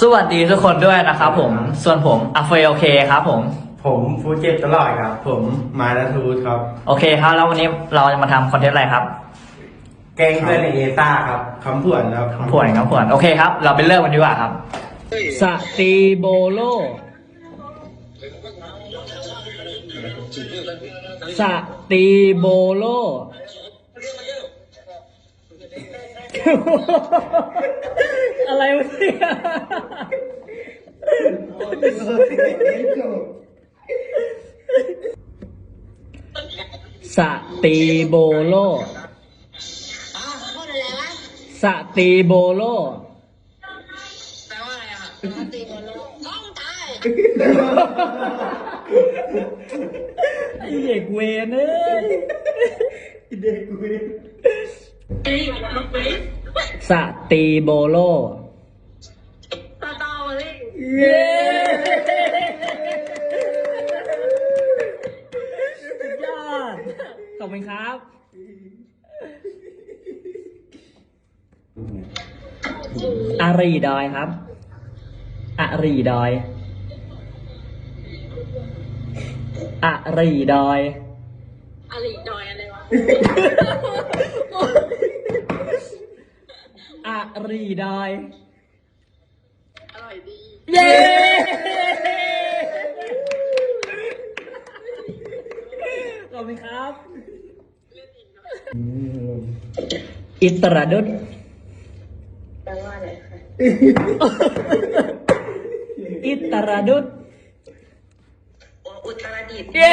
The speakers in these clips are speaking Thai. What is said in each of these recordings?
สวัสดีทุกคนด้วยนะครับผม ส่วนผมอัฟเฟลโอเคครับผม ผมฟูเจ็ตตลอดครับ ผมมานาทูดครับ โอเคครับ แล้ววันนี้เราจะมาทำคอนเทนต์อะไรครับแกงเพื่อนในเอซ่าครับคำผวนครับคำผวนคำผวน โอเคครับ เราไปเริ่มกันดีกว่าครับ สตีโบโล สตีโบโล อะไรวะเนี่ยสตีโบโลสตีโบโลแปลว่าอะไรอะตีบอลโลกท้องตายไอเด็กเวนเอ้ยเด็กกูสตีโบโล เลยเย้สุดยอดขอบคุณครับ อารีดอยครับ อารีดอย อารีดอย อะไรดอยอะไรวะ อารีดอยอร่อยดี เย้ขอบคุณครับ อิตราดุดแปลว่าอะไรคะอิตราดุดอุตรดิตถ์เย้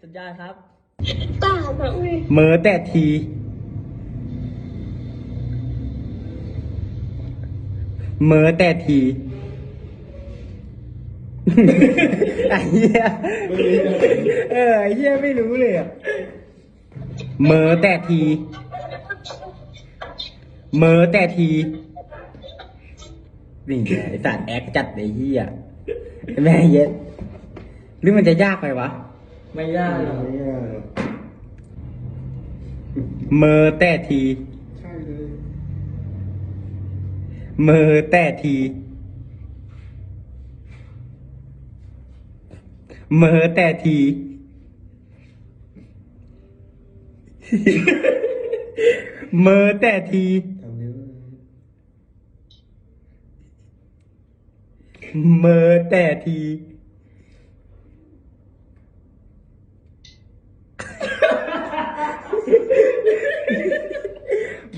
สุดยอดครับ ตามาอุ้ย เมอแต่ที เมอแต่ที ไอ้เหี้ยเออไอ้เหี้ยไม่รู้เลยอะเมอแต่ทีเมอแต่ทีนี่ไงไอ้สัตว์แอคจัดไอ้เหี้ยแม่เย็ดหรือมันจะยากไปวะ ไม่ยากหรอก เมอแต่ที ใช่เลย เมอแต่ทีเมอแต่ทีเมอแต่ทีเนี้ยเมอแต่ที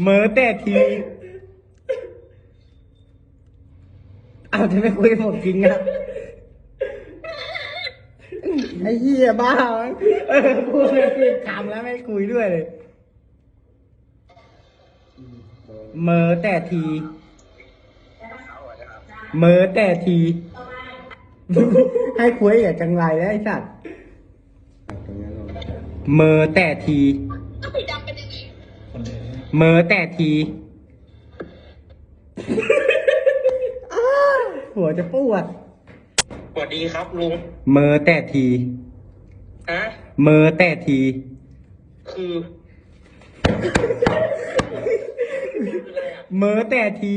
เมอแต่ที เอาจะไม่คุยกับผมจริงอะไอ้เหี้ยบ้าเออพูดเลยผิดคำแล้วไม่คุยด้วยเลยเมอแต่ที เมอแต่ที ให้คุยกับจังไรแล้วไอ้สัตว์เมอแต่ทีเป็นยังไงเมอแต่ที อ้าว หัวจะปวด สวัสดีครับลุงเมอแต่ทีอะเมอแต่ที คือเมอแต่ที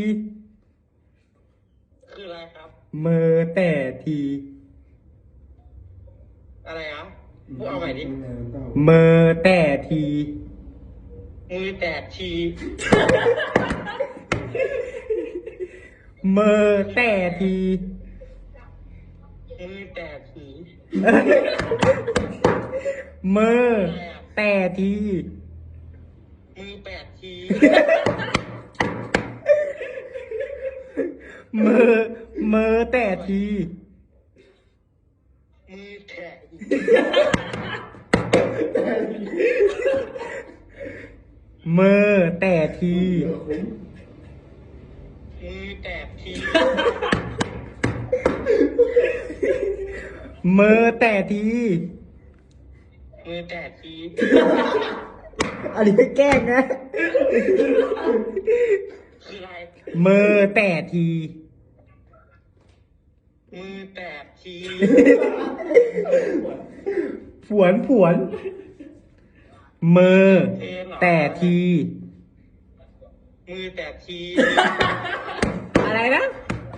คืออะไรครับ เมอแต่ที อะไรอะพูดเอาใหม่ดิเมอแต่ที มือแตกที เมอแต่ทีมือแตกทีเมอแต่ทีมือแปดทีเมอเมอแต่ทีมือแตกเมอแต่ที มือแตกทีเมอแต่ที มือแตกทีอันนี้ไม่แกล้งนะ คืออะไรเมอแต่ที มือแตกทีผวนผวนเมอแต่ที มือแปดทีอะไรนะ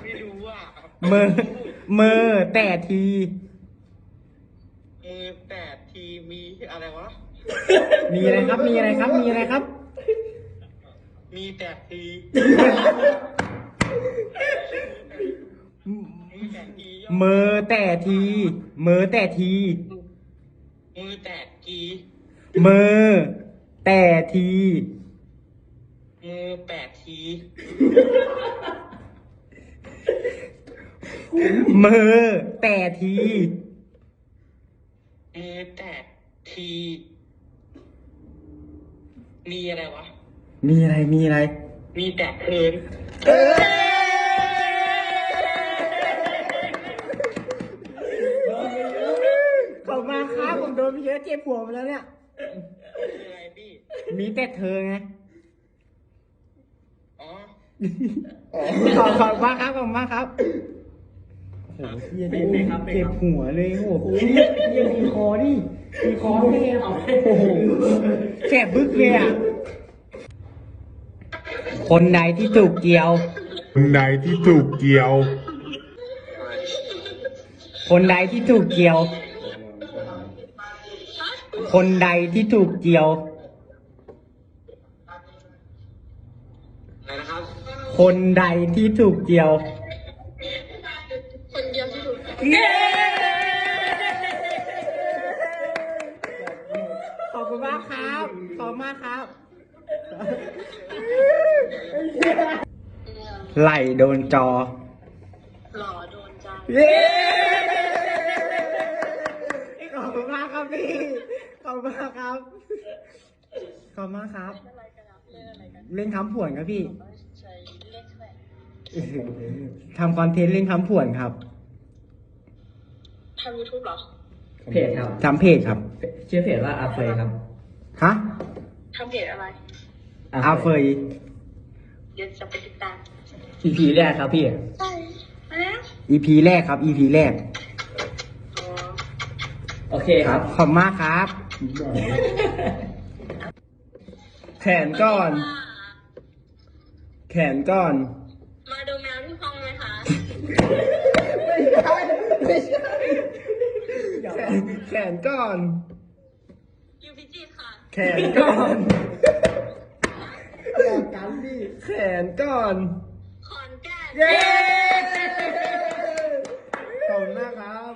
ไม่รู้อะมือ มือแต่ที มือแปดทีมีอะไรวะมีอะไรครับ มีอะไรครับ มีอะไรครับ มีแปดทีมือแปดทีย่อมือแต่ทีมือแต่ที มือแปดทีมือแต่ทีมือ แปดทีมือแต่ทีมือแปดที มีอะไรวะ มีอะไรมีอะไร มีแปดเทินขอบมาครับผมโดนพี่เยอะเจ็บหัวไปแล้วเนี่ย คืออะไรพี่ มีแต่เธอไงอ๋อ ขอบขอบมากครับขอบมากครับโอ้โหเหี้ยเจ็บเจ็บหัวเลยโอ้โหเหี้ยเหี้ยมีคอดิมีคอไม่เอาโอ้โหแสบบึกเลยอะคนไหนที่ถูกเกี่ยว คนใดที่ถูกเกี่ยว คนใดที่ถูกเกี่ยว คนใดที่ถูกเกี่ยว อะไรนะ ครับคนใดที่ถูกเกี่ยว คนเดียวที่ถูกขอบคุณมากครับ ขอบคุณมากครับ ไหลโดนจอ หล่อโดนใจ เย้ขอบคุณมากครับพี่ ขอบคุณมากครับ ขอบคุณมากครับอะไรกันครับเล่นอะไรกันเล่นคำผวนครับพี่ ทำคอนเทนต์เล่นคำผวนครับทำยูทูบเหรอเพจครับทำเพจครับชื่อเพจว่าอาเฟยครับฮะทำเพจอะไรอาเฟยเดี๋ยวจะไปติดตามอีพีแรกครับพี่ใช่แล้ว EP แรกครับ EP แรกอ๋อโอเคคครัรับบขอบคุณมากครับ แขนก่อน แขนก่อน มาดูแมวที่ห้องไหมคะ แขนแขนก่อนยูพีจีค่ะ แขนก่อนบอกกันดิแขนก่อน ขอนแก่นเย้ขอบคุณมากครับ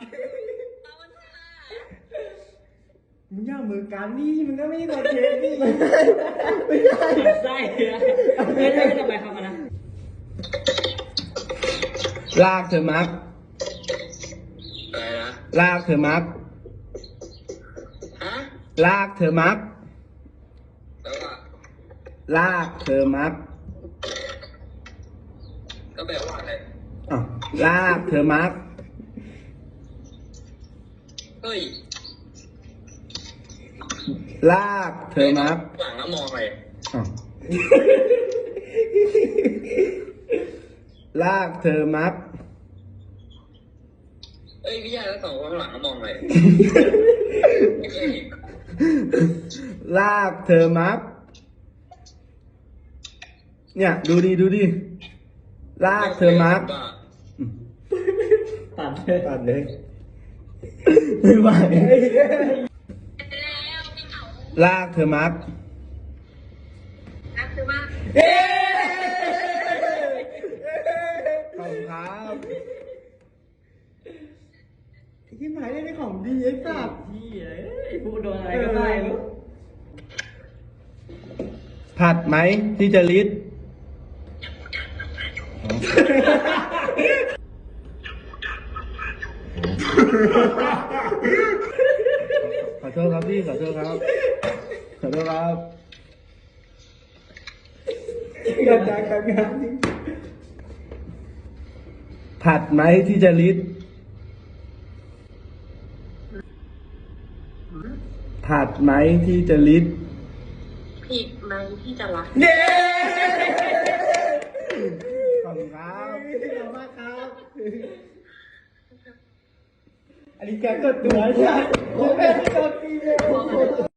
ขอบคุณค่ะมึงย่ามือกันนี่มึงก็ไม่ได้กดเทปนี่ไส้ไม่ใช่ได้ทำไมครับนะ ลากเธอมัก อะไรนะ ลากเธอมัก ฮะ ลากเธอมัก แล้วก็ลากเธอมักก็แปลว่าอะไร อ้าวลากเธอมัก เฮ้ยลากเธอมักหลังแล้วมองอะไรอ้าว ลากเธอมัก เอ้ยพี่ชายทั้งสองคนหลังแล้วมองอะไรไม่เคยเห็นลากเธอมัก เนี่ย ดูดิดูดิลากเธอมักบ้าตัดเลยตัดเลยไม่ไหวแล้วพี่เขาลากเธอมักนักคือว่าข ไอ้สัตว์พี่เอ้พูดโดนอะไรก็ได้ลูกผัดไหมที่จะลิดขอโทษครับพี่ขอโทษครับขอโทษครับอยากจากทำงานผัดไหมที่จะลิด ผัดไหมที่จะลิดผิดไหมที่จะรักเย้ขอบคุณครับขอบคุณมากครับอันนี้แกกดตัวใช่ไหมผมเป็นกดตีเลย